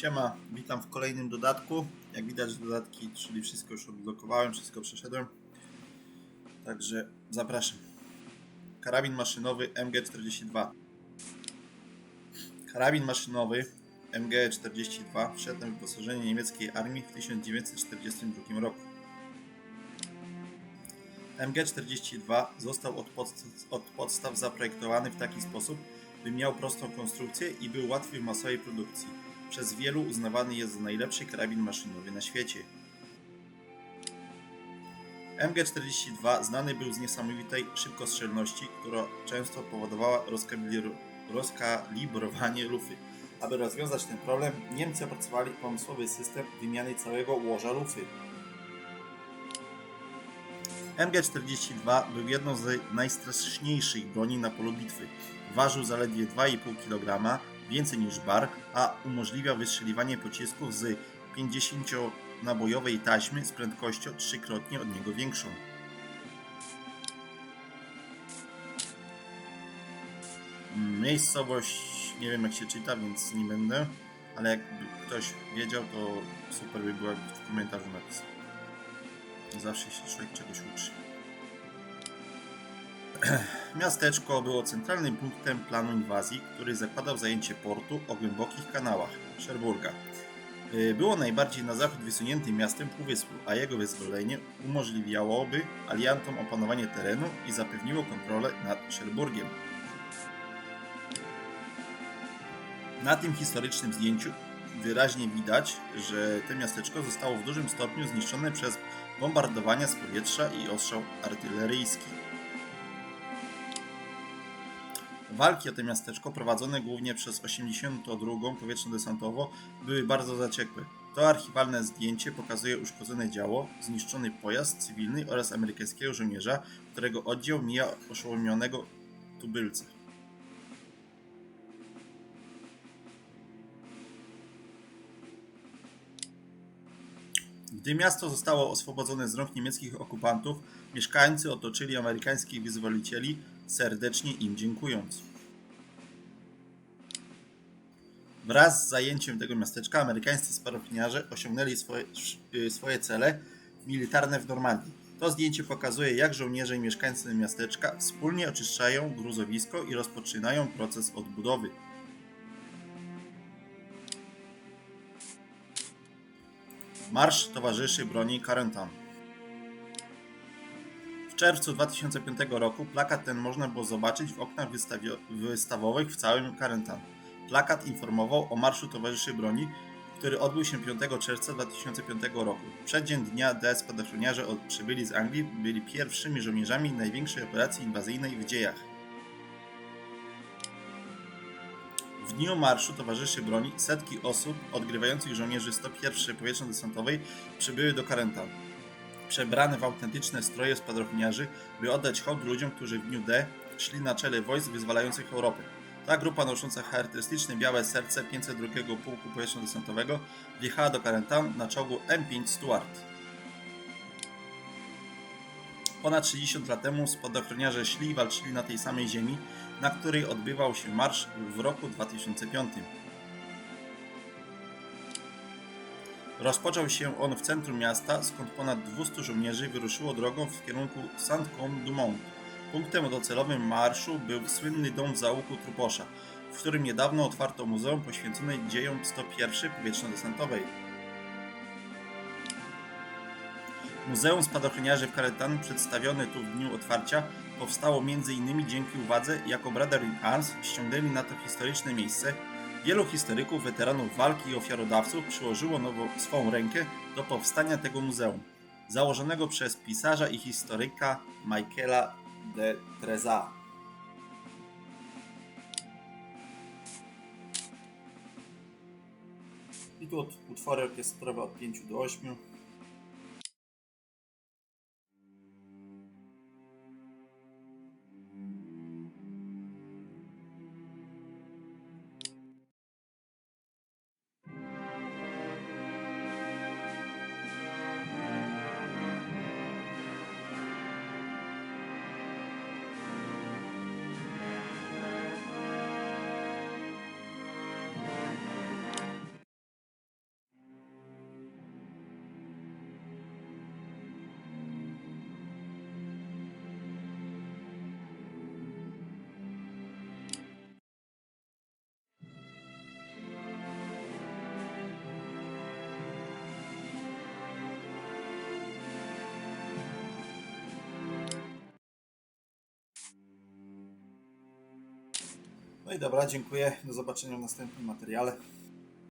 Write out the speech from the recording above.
Siema, witam w kolejnym dodatku. Jak widać dodatki, czyli wszystko już odblokowałem, wszystko przeszedłem. Także zapraszam. Karabin maszynowy MG42. Karabin maszynowy MG42 wszedł na wyposażenie niemieckiej armii w 1942 roku. MG42 został od podstaw, od podstaw zaprojektowany w taki sposób, by miał prostą konstrukcję i był łatwy w masowej produkcji. Przez wielu uznawany jest za najlepszy karabin maszynowy na świecie. MG42 znany był z niesamowitej szybkostrzelności, która często powodowała rozkalibrowanie lufy. Aby rozwiązać ten problem, Niemcy opracowali pomysłowy system wymiany całego łoża lufy. MG42 był jedną z najstraszniejszych broni na polu bitwy. Ważył zaledwie 2,5 kg, więcej niż bar, a umożliwiał wystrzeliwanie pocisków z 50-nabojowej taśmy z prędkością trzykrotnie od niego większą. Miejscowość nie wiem jak się czyta, więc nie będę, ale jakby ktoś wiedział, to super by było w komentarzu napisał. Zawsze się człowiek czegoś uczy. Miasteczko było centralnym punktem planu inwazji, który zakładał zajęcie portu o głębokich kanałach Szerburga. Y, Było najbardziej na zachód wysuniętym miastem półwyspu, a jego wyzwolenie umożliwiałoby aliantom opanowanie terenu i zapewniło kontrolę nad Szerburgiem. Na tym historycznym zdjęciu wyraźnie widać, że to miasteczko zostało w dużym stopniu zniszczone przez bombardowania z powietrza i ostrzał artyleryjski. Walki o to miasteczko, prowadzone głównie przez 82. Powietrzno-Desantową, były bardzo zaciekłe. To archiwalne zdjęcie pokazuje uszkodzone działo, zniszczony pojazd cywilny oraz amerykańskiego żołnierza, którego oddział mija oszołomionego tubylca. Gdy miasto zostało oswobodzone z rąk niemieckich okupantów, mieszkańcy otoczyli amerykańskich wyzwolicieli, serdecznie im dziękując. Wraz z zajęciem tego miasteczka amerykańscy spadochroniarze osiągnęli swoje, y, swoje cele militarne w Normandii. To zdjęcie pokazuje, jak żołnierze i mieszkańcy miasteczka wspólnie oczyszczają gruzowisko i rozpoczynają proces odbudowy. Marsz Towarzyszy Broni Carentan. Czerwcu 2005 roku plakat ten można było zobaczyć w oknach wystawowych w całym Carentan. Plakat informował o Marszu Towarzyszy Broni, który odbył się 5 czerwca 2005 roku. W przeddzień dnia D spadochroniarze przybyli z Anglii byli pierwszymi żołnierzami największej operacji inwazyjnej w dziejach. W dniu marszu towarzyszy broni setki osób odgrywających żołnierzy 101 powietrzno-desantowej przybyły do Carentan. Przebrane w autentyczne stroje spadochroniarzy, by oddać hołd ludziom, którzy w dniu D szli na czele wojsk wyzwalających Europę. Ta grupa nosząca charakterystyczne białe serce 502 Pułku Powietrzno-Desantowego wjechała do Carentan na czołgu M5 Stuart. Ponad 60 lat temu spadochroniarze szli i walczyli na tej samej ziemi, na której odbywał się marsz w roku 2005. Rozpoczął się on w centrum miasta, skąd ponad 200 żołnierzy wyruszyło drogą w kierunku Saint-Côme-du-Mont. Punktem docelowym marszu był słynny dom w załuku Truposza, w którym niedawno otwarto muzeum poświęcone dziejom 101 powietrzno-desantowej. Muzeum Spadochroniarzy w Carentan, przedstawione tu w dniu otwarcia, powstało m.in. dzięki uwadze, jaką Brother in Arms ściągnęli na to historyczne miejsce. Wielu historyków, weteranów walki i ofiarodawców przyłożyło nowo swą rękę do powstania tego muzeum, założonego przez pisarza i historyka Michaela de Treza. I tu utwory orkiestrowe od 5 do 8. No i dobra, dziękuję. Do zobaczenia w następnym materiale.